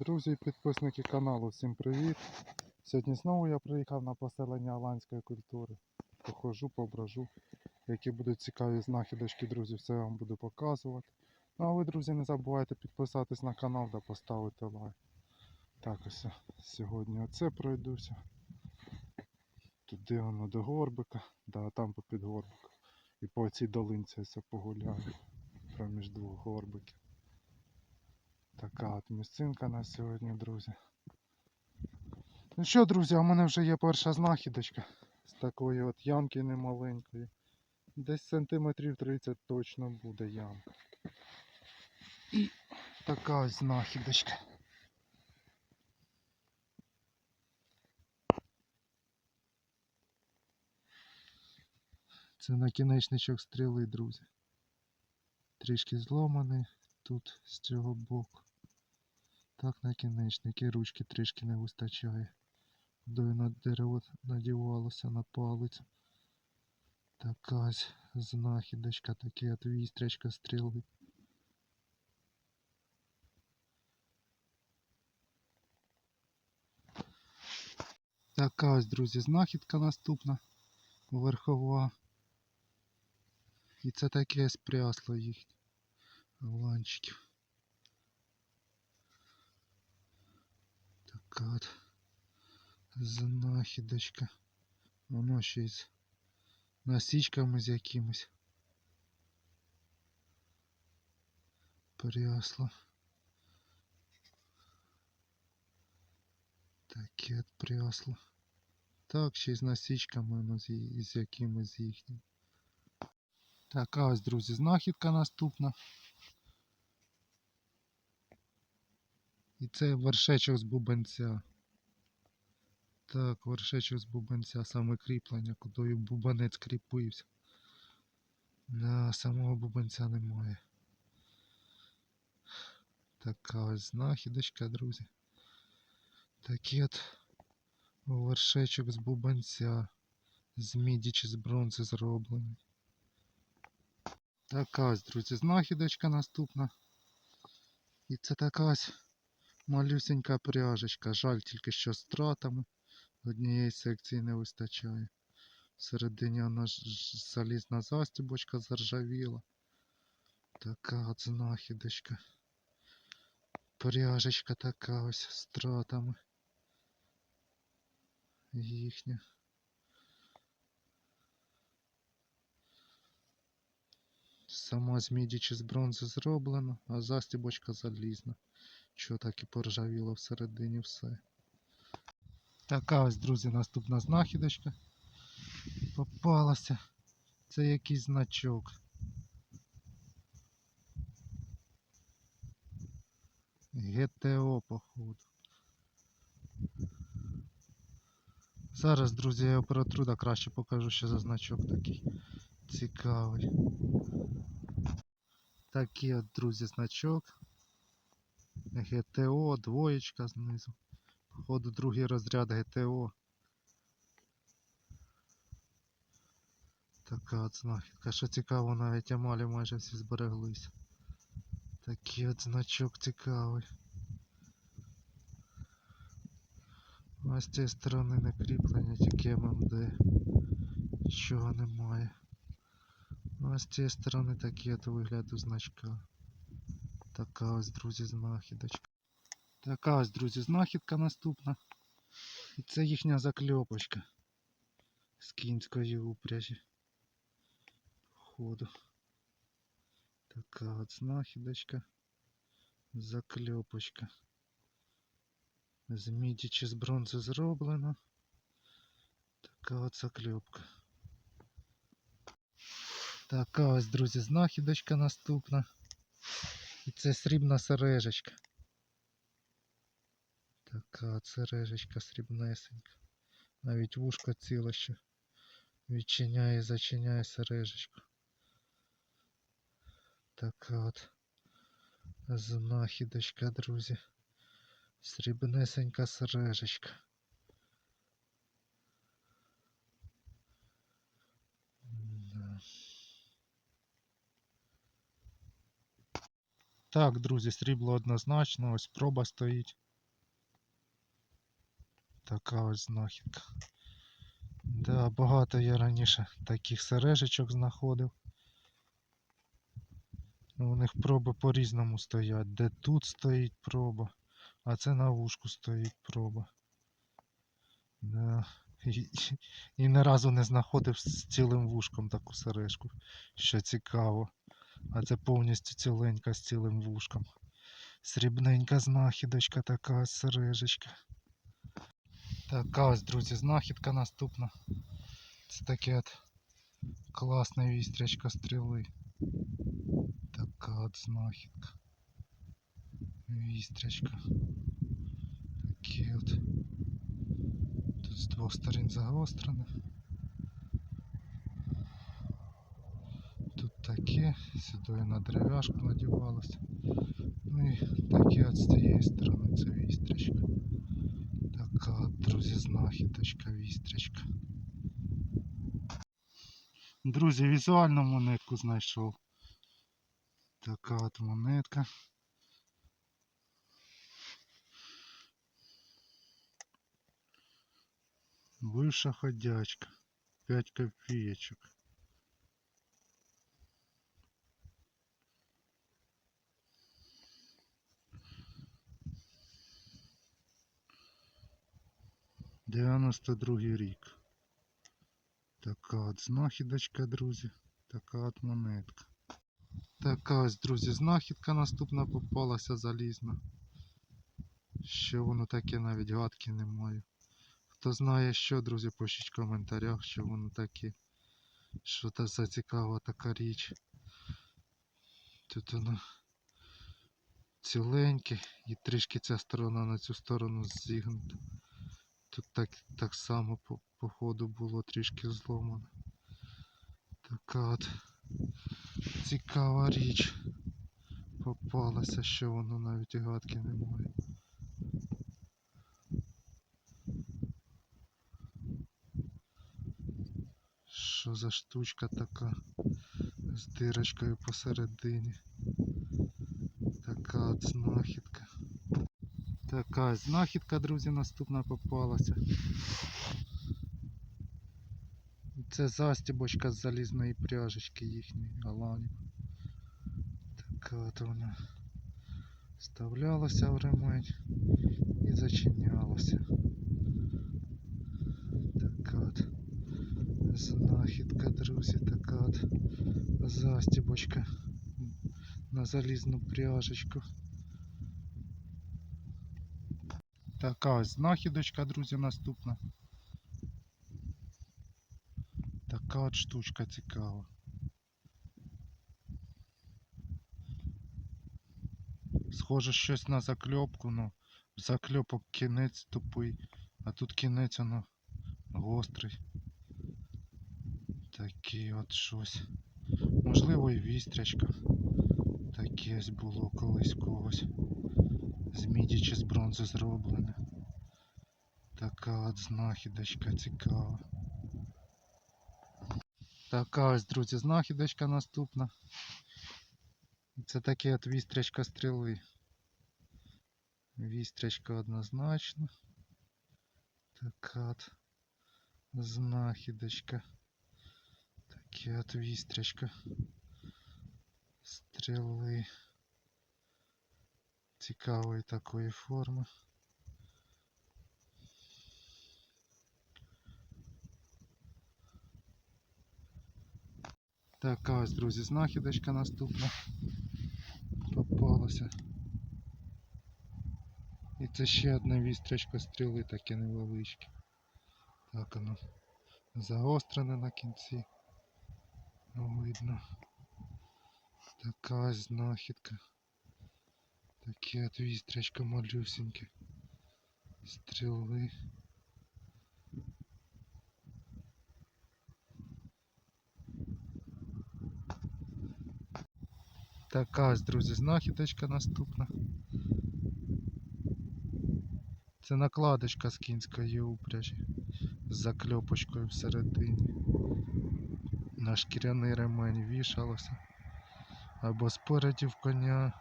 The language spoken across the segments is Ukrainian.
Друзі і підписники каналу, всім привіт! Сьогодні знову я приїхав на поселення аланської культури. Похожу, пображу. Які будуть цікаві знахідочки, друзі, все я вам буду показувати. Ну а ви, друзі, не забувайте підписатись на канал та поставити лайк. Так ось сьогодні оце пройдуся. Туди воно до горбика, да, там попід горбик. І по цій долинці ось погуляю. Проміж двох горбиків. Така от місцинка на сьогодні, друзі. Ну що, друзі, у мене вже є перша знахідочка з такої от ямки немаленької. Десь сантиметрів 30 точно буде ямка. І така ось знахідочка. Це накінечничок стріли, друзі. Трішки зломаний тут з цього боку. Так накінечник і ручки трішки не вистачає. Дою на дерево надівалося на палицю. Така ось знахідочка, таке от вістрячка стріли. Така ось, друзі, знахідка наступна верхова. І це таке спрясло їхнє ланчиків. Така от знахідочка. Воно ще й з насічками з якимось. Прясло. Таке от прясло. Так, ще й з насічками, воно з, ї- з якимось з їхнім. Така ось, друзі, знахідка наступна. І це вершечок з бубенця. Так, вершечок з бубенця, саме кріплення, кудою бубанець кріпився. Да, самого бубенця немає. Така ось знахідочка, друзі. Такий от вершечок з бубенця. З міді чи з бронзи зроблений. Така ось, друзі, знахідочка наступна. І це така ось малюсенька пряжечка. Жаль тільки що з тратами. Однієї секції не вистачає. Всередині вона залізна застібочка заржавіла. Така от знахідочка. Пряжечка така ось з тратами. Їхня. Сама з міді чи з бронзи зроблена, а застібочка залізна. Що так і поржавіло всередині все. Така ось, друзі, наступна знахідочка. Попалася. Це якийсь значок. ГТО, походу. Зараз, друзі, я оператру да краще покажу, що за значок такий цікавий. Такий от, друзі, значок. ГТО, двоєчка знизу. Походу другий розряд ГТО. Така от знахідка. Що цікаво, навіть амалі майже всі збереглися. Такий от значок цікавий. А з цієї сторони не кріплення, тільки ММД. Нічого немає. Ну, а з цієї сторони такий от вигляд у значка. Така ось, друзі, знахідочка. Така ось, друзі, знахідка наступна. І це їхня закльопочка з кінської упряжі. Походу. Така от знахідочка. Закльопочка. З міді чи з бронзи зроблена. Така от закльопка. Така ось, друзі, знахідочка наступна. І це срібна сережечка. Така сережечка срібнесенька. Навіть вушко ціле ще відчиняє і зачиняє сережечку. Така от знахідочка, друзі. Срібнесенька сережечка. Так, друзі, срібло однозначно, ось проба стоїть. Така ось знахідка. Да, багато я раніше таких сережечок знаходив. Ну, У них проби по-різному стоять. Де тут стоїть проба, а це на вушку стоїть проба. Да. І, і ні разу не знаходив з цілим вушком таку сережку, що цікаво. А це повністю ціленька з цілим вушком. Срібненька знахідочка така сережечка. Така ось, друзі, знахідка наступна. Це таке от класна вістрячка стріли. Така от знахідка. Вістрячка. Такі от. Тут з двох сторін загострене. Таке, сюди на дерев'яшку надівалося. Ну і таке от з цієї сторони це вістрячка. Така от, друзі, знахідочка, вістрячка. Друзі, візуальну монетку знайшов. Така от монетка. Бывша ходячка. 5 копеечек. Дев'яносто другий рік. Така от знахідочка, друзі. Така от монетка. Така ось, друзі, знахідка наступна попалася залізна. Що воно таке навіть гадки не маю. Хто знає що, друзі, пишіть в коментарях, що воно таке. Що це за цікава така річ. Тут воно ціленьке і трішки ця сторона на цю сторону зігнута. Тут так, так само по, по ходу було трішки зломано. Така от цікава річ попалася, що воно навіть і гадки немає. Що за штучка така з дирочкою посередині. Така от знахідка. Така знахідка, друзі, наступна попалася. Це застібочка з залізної пряжечки їхньої аланів. Така от вона вставлялася в ремень і зачинялася. Така от знахідка, друзі, така от застібочка на залізну пряжечку. Така ось знахідочка, друзі, наступна. Така от штучка цікава. Схоже щось на закльопку, ну закльопок кінець тупий, а тут кінець воно гострий. Такий от щось. Можливо і вістрячка. Таке ось було колись когось. З міді чи з бронзи зроблене. Така от знахідочка цікава. Така ось, друзі, знахідочка наступна. Це таке от вістрячка стріли. Вістрячка однозначно. Така от знахідочка. Таке от вістрячка. Стріли. Цікавої такої форми. Така ось, друзі, знахідочка наступна попалася. І це ще одна вістрячка стріли, таке невеличке. Так воно загострене на кінці. Видно. Така знахідка. Таке от вістрячка малюсеньке. Стріли. Така ось, друзі, знахідочка наступна. Це накладочка з кінської упряжі з закльопочкою всередині. На шкіряний ремень вішалося. Або спереді в коня,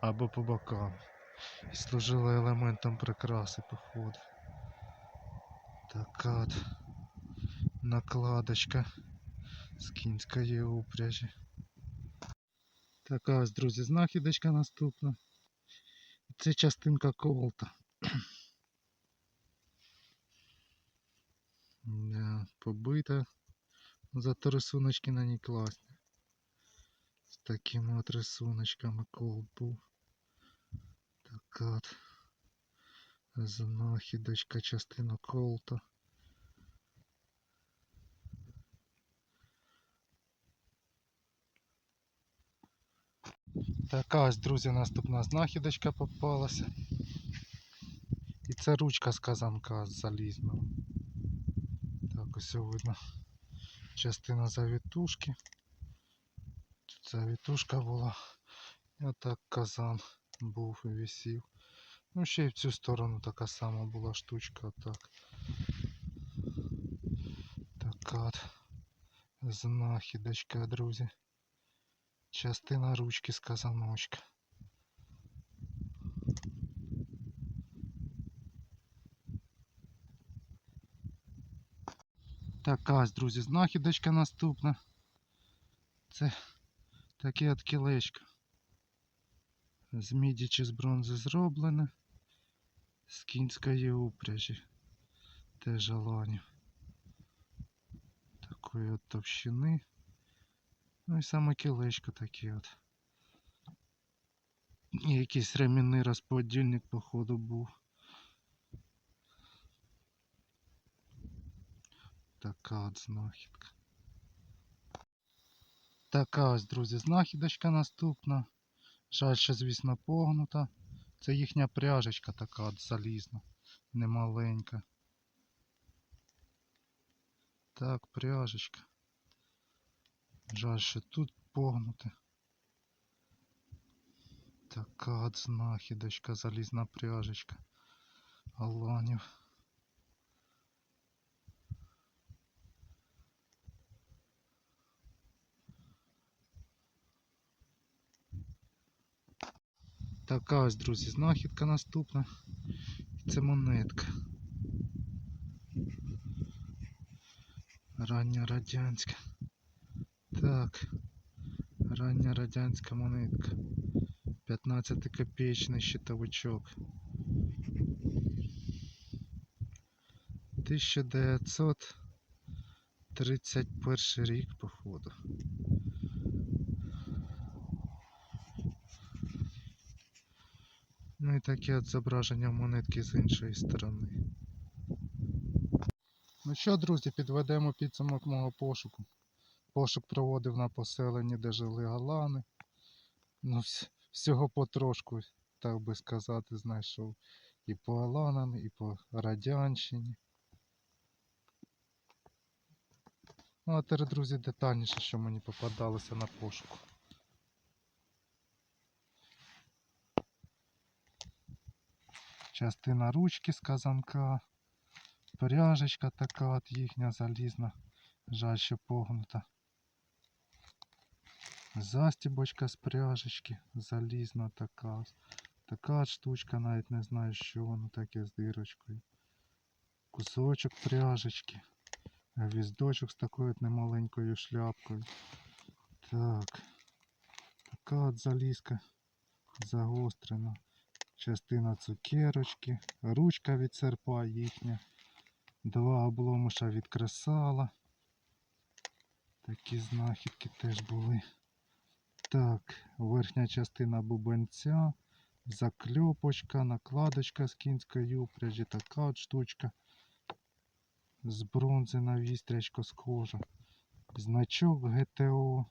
або по бокам. І служила елементом прикраси, походу. Така от накладочка з кінської упряжі. Така ось, друзі, знахідочка наступна. Це частинка колта. Да, побита. Зато рисуночки на ній класні. З такими от рисуночками колт був. Така от знахідочка частина колта. Така ось, друзі, наступна знахідочка попалася. І це ручка з казанка з залізного. Так, ось видно частина завітушки. Тут завітушка була. І отак казан був і висів. Ну, ще й в цю сторону така сама була штучка. Отак. Така от знахідочка, друзі. Частина ручки з казаночка. Така друзі, знахідочка наступна. Це таке от кілечко. З міді чи з бронзи зроблене. З кінської упряжі. Теж аланів. Такої от товщини. Ну і саме кілечко таке от. Якийсь ремінний розподільник, походу, був. Така от знахідка. Така ось, друзі, знахідочка наступна. Жаль, що, звісно, погнута. Це їхня пряжечка така от залізна, немаленька. Так, пряжечка. Жаль, що тут погнуте. Така от знахідочка, залізна пряжечка. Аланів. Така ось, друзі, знахідка наступна. Це монетка. Рання радянська. Так. Рання радянська монетка. 15 копеечний щитовичок. 1931 рік, походу. І таке от зображення монетки з іншої сторони. Ну що, друзі, підведемо підсумок мого пошуку. Пошук проводив на поселенні, де жили галани. Ну, всього потрошку, так би сказати, знайшов. І по Аланам, і по Радянщині. Ну, а тепер, друзі, детальніше, що мені попадалося на пошуку. Частина ручки з казанка. Пряжечка така от їхня залізна. Жаль, що погнута. Застібочка з пряжечки, залізна така. Така от штучка, навіть не знаю, що воно таке з дирочкою. Кусочок пряжечки. Гвіздочок з такою от немаленькою шляпкою. Так. Така от залізка загострена. Частина цукерочки, ручка від серпа їхня. Два обломиша від кресала. Такі знахідки теж були. Так, верхня частина бубенця, закльопочка, накладочка з кінської упряжі, така от штучка. З бронзи на вістрячко схожа. Значок ГТО.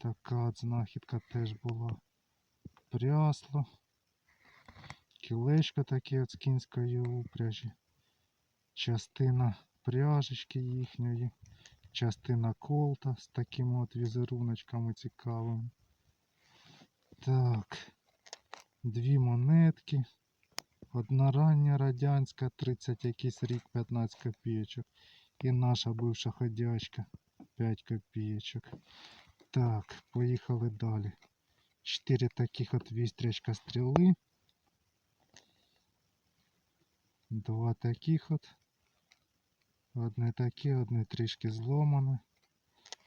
Така от знахідка теж була. Прясло. Кілечко таке от з кінської упряжі. Частина пряжечки їхньої. Частина колта з такими от візеруночками цікавими. Так. Дві монетки. Одна рання радянська, 30 якийсь рік, 15 копійочок. І наша бивша ходячка 5 копійочок. Так, поїхали далі. Чотири таких от вістрячка стріли. Два таких от. Одне таке, одне трішки зломане.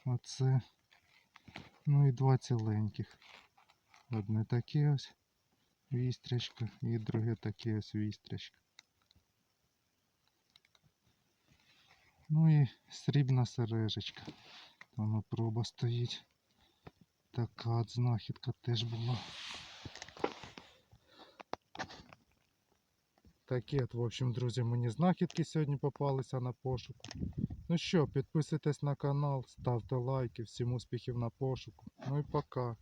Оце. Ну і два ціленьких. Одне таке ось вістрячка і друге таке ось вістрячка. Ну і срібна сережечка. Воно проба стоїть. Така от знахідка теж була. Такі от, в общем, друзі, мені знахідки сьогодні попалися на пошуку. Ну що, підписуйтесь на канал, ставте лайки, всім успіхів на пошуку. Ну і пока.